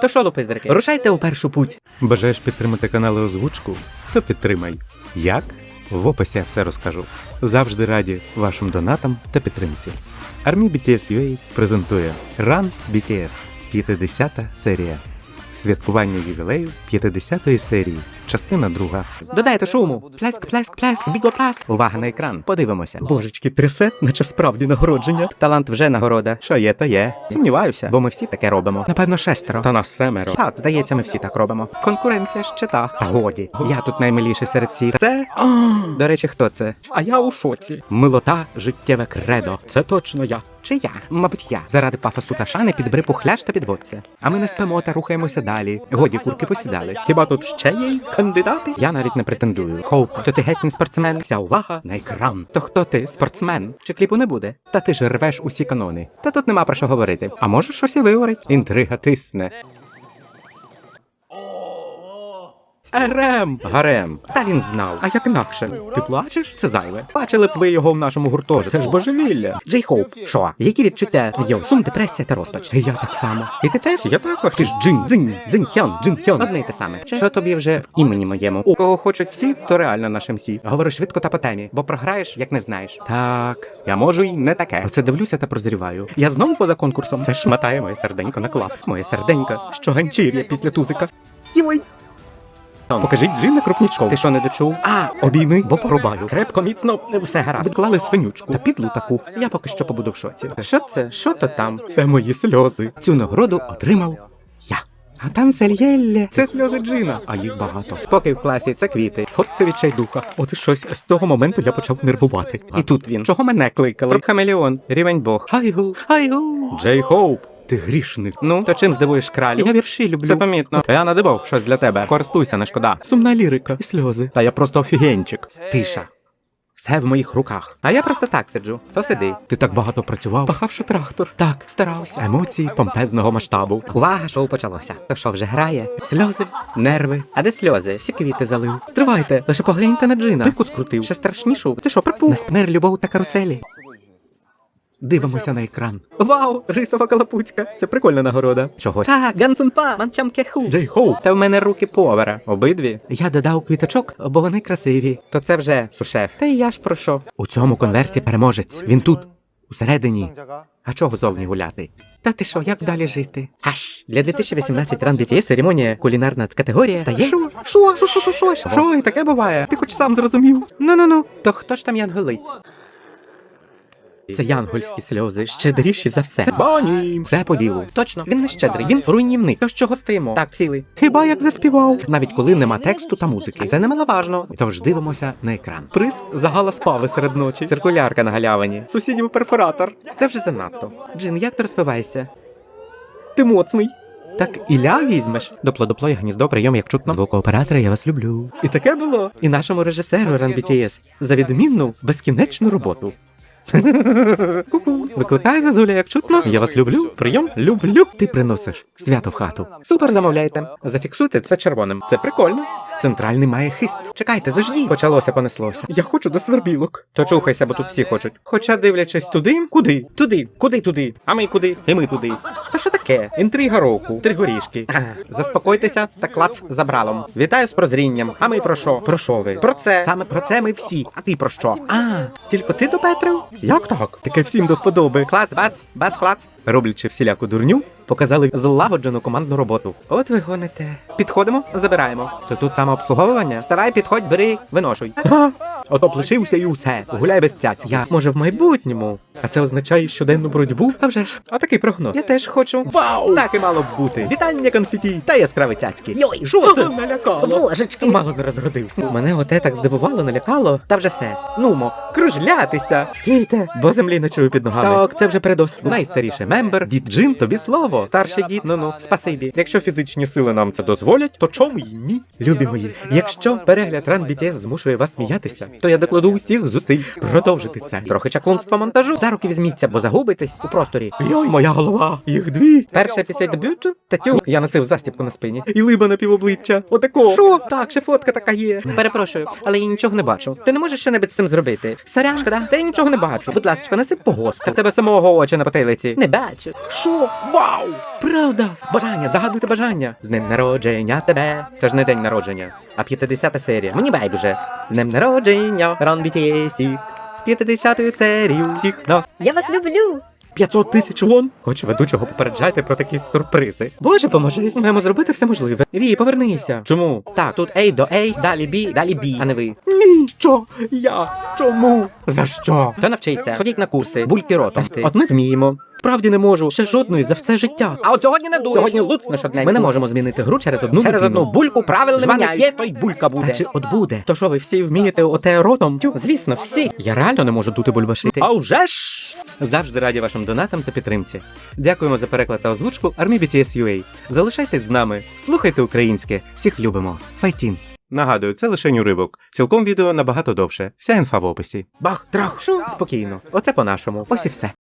То що, до пиздрики? рушайте у першу путь. Бажаєш підтримати канали озвучку? То підтримай. Як? В описі я все розкажу. Завжди раді вашим донатам та підтримці. Армі BTS UA презентує Run BTS 50 серія. Святкування ювілею 50-ї серії. Частина друга. Додайте шуму. Пляск, пляск, пляск, біглоплас. Увага на екран. Подивимося. Божечки, трясе, наче справді нагородження. Талант вже нагорода. Що є, то є. Сумніваюся, бо ми всі таке робимо. Напевно, шестеро. Та нас семеро. Так, здається, ми всі так робимо. Конкуренція ще та. Та годі. Я тут наймиліший серед всіх. Це До речі, хто це? А я у шоці. Милота, життєве кредо. Це точно я. Чи я? Мабуть, я. Заради пафосу та шани підбери пухляш та підводця. А ми не спимо та рухаємося далі. Годі курки посідали. Хіба тут ще є й кандидати? Я навіть не претендую. Хоуп, то ти геть не спортсмен. Вся увага на екран. То хто ти? Спортсмен? Чи кліпу не буде? Та ти ж рвеш усі канони. Та тут нема про що говорити. А може щось і виговорить? Інтрига тисне. Ерем! Гарем. Та він знав. А як інакше? Ти плачеш? Це зайве. Бачили б ви його в нашому гуртожитку. Це ж божевілля. Джей Хоуп. Що? Які відчуття? Йо, сум, депресія та розпач. Я так само. І ти теж? Я також. Ти ж Джин, Дзинь, Дзинь Хьон, Джин Хьон. Одне й те саме. Що тобі вже в імені моєму? У кого хочуть всі, то реально нашим всі. Говори швидко та по темі, бо програєш, як не знаєш. Так, я можу й не таке. Оце дивлюся та прозріваю. Я знову поза конкурсом. Це ж мотає моє серденько на клап. Моє серденько, що ганчір'я після тузика. Йой. Покажіть Джина крупнічков. Ти що не дочув? А, обійми, бо порубаю. Крепко, міцно, все гаразд. Вклали свинючку та підлу таку. Я поки що побуду в шоці. Що це? Що то там? Це мої сльози. Цю нагороду отримав я. А там сельєлле. Це сльози Джина, а їх багато. Спокій в класі, це квіти. От ти відчай духа. От і щось з того моменту я почав нервувати. І тут він. Чого мене кликали? Хамелеон, рівень Бог. Хайгу, хайгу. Джей Хоуп. Ти грішник. Ну, то чим здивуєш кралів? Я вірші люблю. Це помітно. Я надибав щось для тебе. Користуйся, не шкода. Сумна лірика і сльози. Та я просто офігенчик. Тиша. Все в моїх руках. А я просто так сиджу. То сиди. Ти так багато працював, пахавши трактор. Так, старався. Емоції помпезного масштабу. Увага, шоу почалося. То що вже грає? Сльози, нерви. А де сльози? Всі квіти залив. Стривайте, лише погляньте на джина. Пику скрутив. Ще страшнішу. Ти що, припув? Настмер любов та каруселі. Дивимося на екран. Вау, рисова калапуцька. Це прикольна нагорода. Чогось. Так, Гансенпа, манчам кеху. Джей Хоу. Та в мене руки повара. Обидві. Я додав квіточок, бо вони красиві. То це вже сушеф. Та й я ж про що. У цьому конверті переможець. Він тут. Усередині. А чого зовні гуляти? Та ти що, як далі жити? Аж для 2018 ран BTS церемонія кулінарна категорія. Та є? Що? Що? Що? Що? Що? Що? Що? І таке буває? Ти хоч сам зрозумів? Ну ну ну. То хто ж там янголить? Це янгольські сльози, щедріші за все. Бані. Це по ділу. Точно, він не щедрий, він руйнівник. То з чого стоїмо? Так, сіли. Хіба як заспівав? Навіть коли нема тексту та музики. Це немаловажно. Тож дивимося на екран. Приз за галас пави серед ночі. Циркулярка на галявині. Сусідів перфоратор. Це вже занадто. Джин, як ти розпиваєшся? Ти моцний. Так і ля візьмеш. Допло допло, я гніздо, прийом як чутно. Звукооператора, я вас люблю. І таке було. І нашому режисеру Ран BTS за відмінну безкінечну роботу. Ку-ку. Викликає зазуля, як чутно. Я вас люблю. Прийом люблю. Ти приносиш свято в хату. Супер замовляйте. Зафіксуйте це червоним. Це прикольно. Центральний має хист. Чекайте, заждіть. Почалося, понеслося. Я хочу до свербілок. То чухайся, бо тут всі хочуть. Хоча дивлячись туди, куди? Туди, куди туди? А ми куди? І ми туди. Та що таке? Інтрига року, три горішки. Заспокойтеся та клац за бралом. Вітаю з прозрінням. А ми про що? Про що ви? Про це. Саме про це ми всі. А ти про що? А, тільки ти до Петрів? Як так? Таке всім до вподоби. Клац, бац, бац, клац. Роблячи всіляку дурню, показали злагоджену командну роботу. От ви гоните. Підходимо, забираємо. То тут самообслуговування. Ставай, підходь, бери, виношуй. Ото лишився і усе. Гуляй без цяці. Я може в майбутньому. А це означає щоденну боротьбу? А вже ж. А такий прогноз. Я теж хочу. Вау! Так і мало б бути. Вітання конфеті та яскраві цяцьки. Йой, що це? Налякало. Божечки. Мало не розродився. Мене оте так здивувало, налякало. Та вже все. Нумо, кружлятися. Стійте, бо землі не чую під ногами. Так, це вже передост. Найстаріший мембер. Дід Джин, тобі слово. Старший дід, ну ну, спасибі. Якщо фізичні сили нам це дозволять, то чому й ні? Любі мої, якщо перегляд ран BTS змушує вас сміятися, то я докладу усіх зусиль продовжити це. Трохи чаклунства монтажу. За руки візьміться, бо загубитесь у просторі. Йой, моя голова, їх дві. Перше після дебюту татю я носив застібку на спині. І либа на півобличчя. Отако. Що? Так, ще фотка така є. Перепрошую, але я нічого не бачу. Ти не можеш що-небудь з цим зробити. Сорян, шкода, та я нічого не бачу. Будь ласка, неси по госту. Та в тебе самого очі на потилиці. Не бачу. Що? Вау! Правда! Бажання, загадуйте бажання. З днем народження тебе. Це ж не день народження, а 50 серія. Мені байдуже. З днем народження, ран BTS. З 50 серію всіх нас. Я вас люблю. 500 тисяч вон. Хоч ведучого попереджайте про такі сюрпризи. Боже, поможи. Маємо зробити все можливе. Ві, повернися. Чому? Так, тут A до A, далі B, далі B, а не ви. Ні, що? Я? Чому? За що? Хто навчиться? Сходіть на курси, бульки ротом. От ми вміємо. Справді не можу. Ще жодної за все життя. А от сьогодні не дуже. Сьогодні луцнеш одне. Ми не можемо змінити гру через одну Через людину. одну бульку міняй. є, то й булька буде. Та чи от буде? То що ви всі вмієте оте ротом? Тю, звісно, всі. Я реально не можу дути бульбашити. А вже ж! Завжди раді вашим донатам та підтримці. Дякуємо за переклад та озвучку Армі BTS UA. Залишайтесь з нами, слухайте українське, всіх любимо. Файтін! Нагадую, це лише уривок. Цілком відео набагато довше. Вся інфа в описі. Бах, трах, шо? Спокійно. Оце по-нашому. Ось і все.